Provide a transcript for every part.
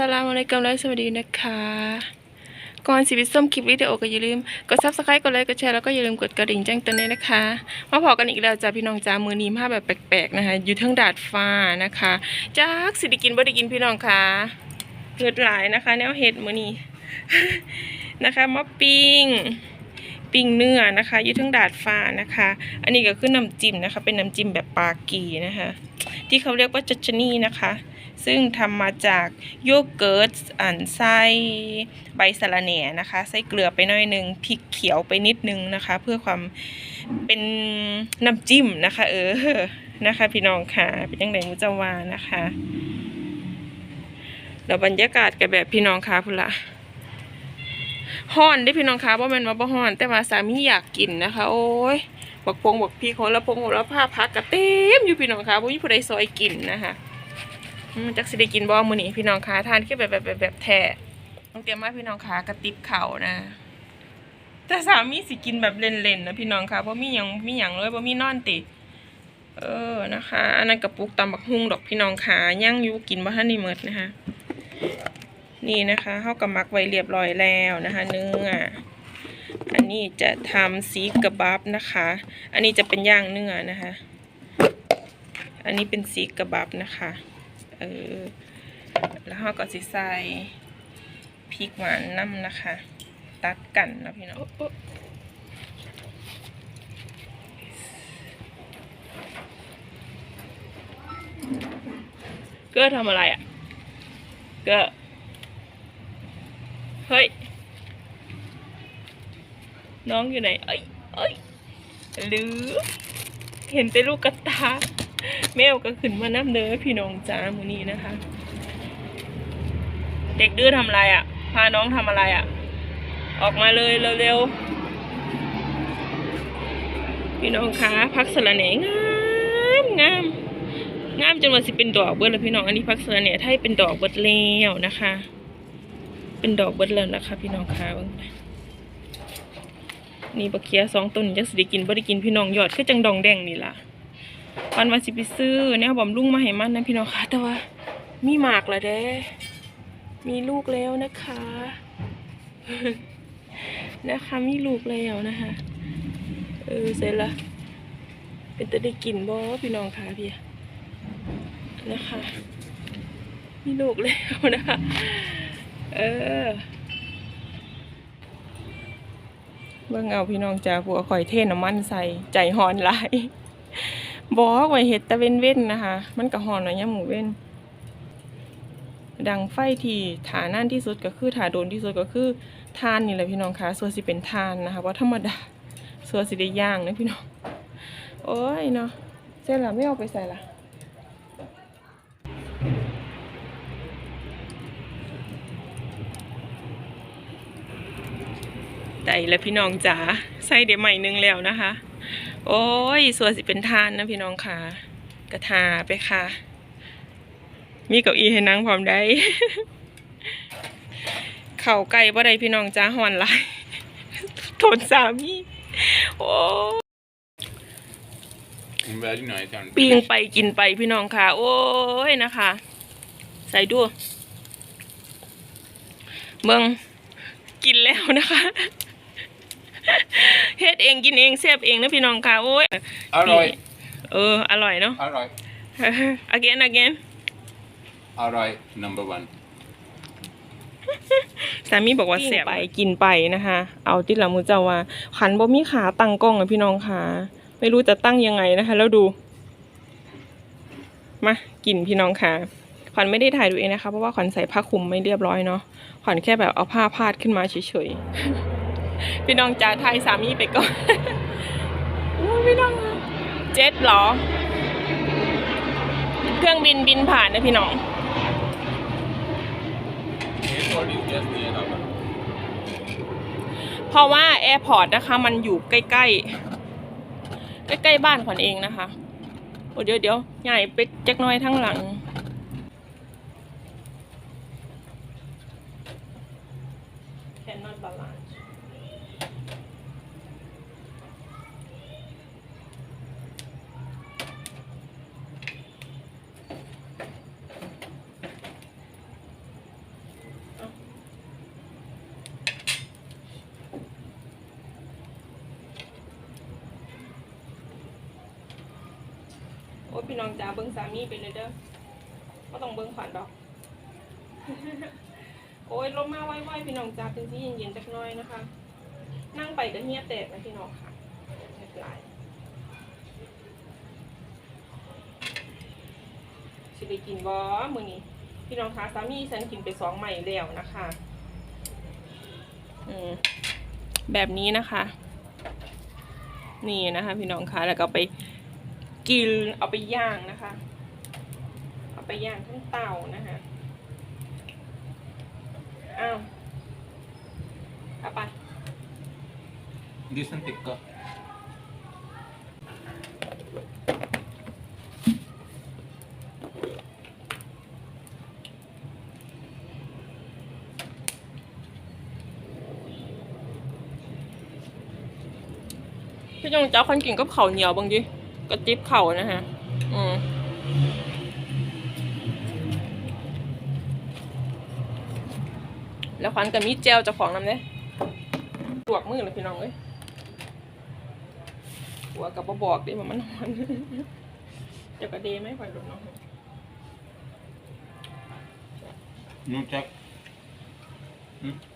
สลามอะลัยกุมและสวัสดีนะคะ ก่อนสิไปส้มคลิปวิดีโอก็อย่าลืม กดซับสไครต์กดไลค์กดแชร์แล้วก็อย่าลืมกดกระดิ่งแจ้งเตือนด้วยนะคะ มาพอกันอีกแล้วจ้าพี่น้องจ้ามือนี้มาแบบแปลกๆนะคะ อยู่เทั้งดาดฟ้านะคะจักสิกินบ่ได้กินพี่น้องค่ะเฮ็ดหลายนะคะ แนวเฮ็ดมือนีนะคะมาปิ้งปิ้งเนื้อนะคะอยู่เทั้งดาดฟ้านะคะ อันนี้ก็คือน้ำจิ้มนะคะ เป็นน้ำจิ้มแบบปากีนะคะ ที่เขาเรียกว่าจัชนีนะคะ ซึ่งทำมาจากโยเกิร์ตอันไส้ใบสะระแหน่นะคะใส่เกลือไปหน่อยนึงพริกเขียวไปนิดนึงนะคะ เพื่อความเป็นน้ำจิ้มนะคะ เออนะคะ พี่น้องค่ะเป็นยังไงมุจาวานะคะแล้วบรรยากาศกับแบบพี่น้องค่ะพุ่นละฮ้อนได้พี่น้องค่ะเพรามันว่าบ่ฮ้อน แต่ว่าสามีอยากกินนะคะ โอ้ยบักพงบักพี่คนละพงละผ้าพักกระเต็มอยู่พี่น้องค่ะบ่มีผู้ใดซอยกินนะคะ จักสิได้กินบ่มื้อนี้พี่น้องคะทานแค่แบบแบบแบบแบบแท้ต้องเตรียมมาพี่น้องคะกระติบเข่านะ แต่สามีสิกินแบบเล่นๆนะพี่น้องคะเพราะมีหยังมีหยังเลยบ่มีนอนติ เออนะคะอันนั้นกระปุกตำบักฮุ่งดอกพี่น้องคะย่างยูกินบ่ทันได้หมดนะคะนี่นะคะเฮาก็มักไว้เรียบร้อยแล้วนะคะ เนื้ออันนี้จะทำซีกระบับนะคะ อันนี้จะเป็นย่างเนื้อนะคะ อันนี้เป็นซีกระบับนะคะ เออ แล้วเราก็สิใส่พริกหวานน้ำนะคะ ตัดกันนะพี่น้องเก็ทำอะไรอะ เก็เฮ้ย น้องอยู่ไหน เอ้ยเอ้ยหรือเห็นแต่ลูกกระตา แมวก็ขึ้นมาน้ำเด้อพี่น้องจ้ามือนี้นะคะ เด็กดื้อทำอะไรอะ่ะ พาน้องทำอะไรอะ่ะ ออกมาเลยเร็วๆพี่น้องคะพักสละแหน่งามงามงามจนว่าสิเป็นดอกเบิดแล้วพี่น้องอันนี้พักสละแหน่ไทยเป็นดอกเบิดแล้วนะคะ เป็นดอกเบิดแล้วนะคะ พี่น้องคะนี่บักเคียสองต้นจักสิได้กินบ่ได้กินพี่น้องยอดคือจังดองแดงนี่ล่ะ วันวันสิไปซื้อแนวบำรุงมาให้มันนะพี่น้องคะแต่ว่ามีหมากละเด้มีลูกแล้วนะคะ นะคะมีลูกแล้วนะคะเออเสร็จละเป็นจะได้กินบ่พี่น้องคะพี่นะคะ มีลูกแล้วนะคะเออเบิ่งเอาพี่น้องจ้าผัวข่อยเทน้ำมันใส่ใจหอนหลาย บอกไว้เห็ดตะเว้นเว้นๆนะคะ มันก็หอนหน่อยยามหมูเว้น ดังไฟที่ฐานนั่นที่สุดก็คือฐานโดนที่สุดก็คือทานนี่แหละพี่น้องคะส่วนสิเป็นทานนะคะเพราะธรรมดาส่วนสิได้ย่างนะพี่น้องโอ้ยเนาะเสร็จแล้วไม่เอาไปใส่ละได้แล้วพี่น้องจ๋าใส่เดี๋ยวใหม่นึงแล้วนะคะ โอ้ยส่วนสิเป็นทานนะพี่น้องค่ะ กระทาไปค่ะ มีเก้าอี้ให้นั่งพร้อมได้ เข่าไก่บ่ได้พี่น้องจ้าหอนหลายทนสามีโอ้ Very nice and ปิ้งไปกินไปพี่น้องค่ะ โอ้ยนะคะ ใส่ดูเมืองกินแล้วนะคะ เฮ็ดเองกินเองเซฟเองนะพี่น้องค่ะโอ้ย Alright, เออ อร่อยเนาะ alright, again again alright, number one. สามีบอกว่าแสบไปกินไปนะคะ เอาที่ละมือเจ้าว่าขันบ่มีขาตั้งกล้องอะพี่น้องค่ะ ไม่รู้จะตั้งยังไงนะคะ แล้วดู มากินพี่น้องค่ะขวัญไม่ได้ถ่ายดูเองนะคะ เพราะว่าขวัญใส่ผ้าคลุมไม่เรียบร้อยเนาะขวัญแค่แบบเอาผ้าพาดขึ้นมาเฉยๆ พี่น้องจ้าถ่ายสามีไปก่อนอู้พี่น้องเจ็ตหรอ เครื่องบินบินผ่านนะพี่น้องเพราะว่าแอร์พอร์ตนะคะ มันอยู่ใกล้ๆ ใกล้ๆบ้านขวัญเองนะคะโอ้เดี๋ยวเดี๋ยวใหญ่ไปจักน้อยทั้งหลัง พี่น้องจ๋าเบิ้งสามีไปเลยเด้อก็ต้องเบิ้งขวัญดอก โอ้ยลมมาไว้ๆพี่น้องจ๋าเป็นที่เย็นๆจักน้อยนะคะ นั่งไปก็เฮียแตกนะพี่น้องค่ะไม่เป็นไรสิไปกินบ่มื้อนี้ พี่น้องคะสามีฉันกินไปสองใหม่แล้วนะคะอืมแบบนี้นะคะ นี่นะคะ พี่น้องคะแล้วก็ไป กินเอาไปย่างนะคะ เอาไปย่างทั้งเตานะคะอ้าวเอาไป Diesen tikka. พี่น้องเจ้าคันกินกับข้าวเหนียวบางที กระจิบเข่านะฮะ อืมแล้วควันกับมีเจลจะของน้ำเนี่ยลวกมือเลยพี่น้องเอ้ยหัวกับบบอกดิว่ามันนอนเดี๋ยวกระเดไหมคอยดูเนาะ Nu check. Mm.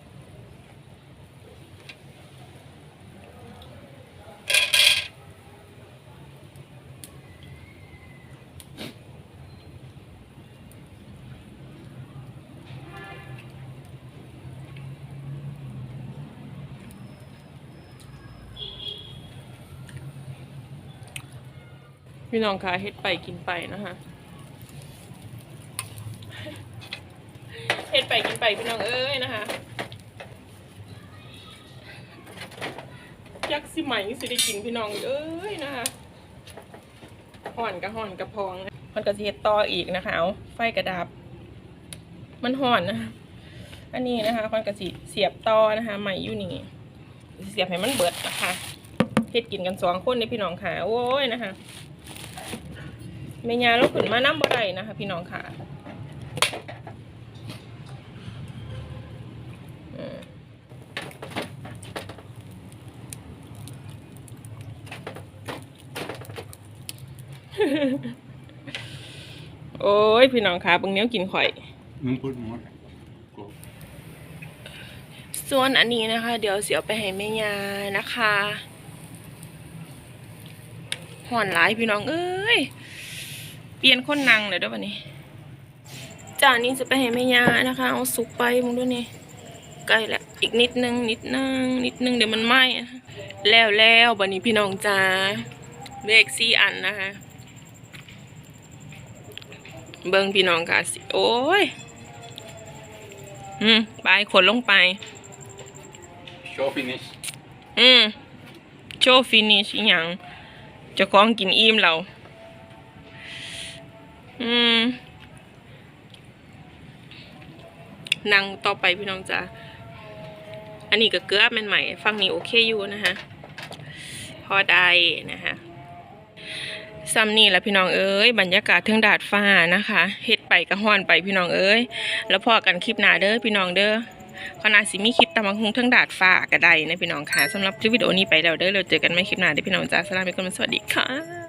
พี่น้องคะเฮ็ดไปกินไปนะคะเฮ็ดไปกินไปพี่น้องเอ้ยนะคะยักษ์สิไหมสิได้กินพี่น้องเอ้ยนะคะห่อนกับห่อนกับพองมันก็สิเฮ็ดต่ออีกนะคะเอาไฟกระดับ มันห่อนนะคะอันนี้นะคะมันก็สิเสียบต่อนะคะไหม่อยู่นี่เสียบให้มันเบิดนะคะเฮ็ดกินกันสองคนในพี่น้องค่ะโอ้ยนะคะ เมียาลูกขึ้นมาน้ำบ่ได้นะคะ พี่น้องค่ะโอ้ย พี่น้องคะบางเนี้ยกินข่อย Nu put more. Go. ส่วนอันนี้นะคะ เดี๋ยวเสียไปให้แม่ยานะคะห่อนหลายพี่น้องเอ้ย เปลี่ยนคนนั่งเลยเด้วยวันนี้จานนี้จะไปให้แม่ยานะคะ เอาสุกไปมึงด้วยนี่ใกล้แล้วอีกนิดนึงนิดนึงนิดนึงเดี๋ยวมันไหม้อะแล้วแล้วบันนี้พี่น้องจ้าเลขสี่อันนะคะ เบิ้งพี่น้องค่ะสิโอ้ยอืมไปขนลงไป Show finish. อืมโชว์ฟินิชอหย่างเจะคล้าของกินอิ่มเรา อืมนั่งต่อไปพี่น้องจ้าอันนี้ก็เกลือแม่นใหม่ฟังนี้โอเคอยู่นะคะพอได้นะคะซ้ำนี่แหละพี่น้องเอ้ยบรรยากาศเทิงดาดฟ้านะคะเฮ็ดไปกระห้อนไปพี่น้องเอ้ยแล้วพอกันคลิปหน้าเด้อพี่น้องเด้อขณะสิมีคลิปตามมาคงทั้งดาดฟ้าก็ได้นะพี่น้องค่ะสำหรับคลิปวิดีโอนี้ไปแล้วเด้อเราเจอกันไม่คลิปหน้าเด้อพี่น้องจ้าสลามไปก่อนสวัสดีค่ะ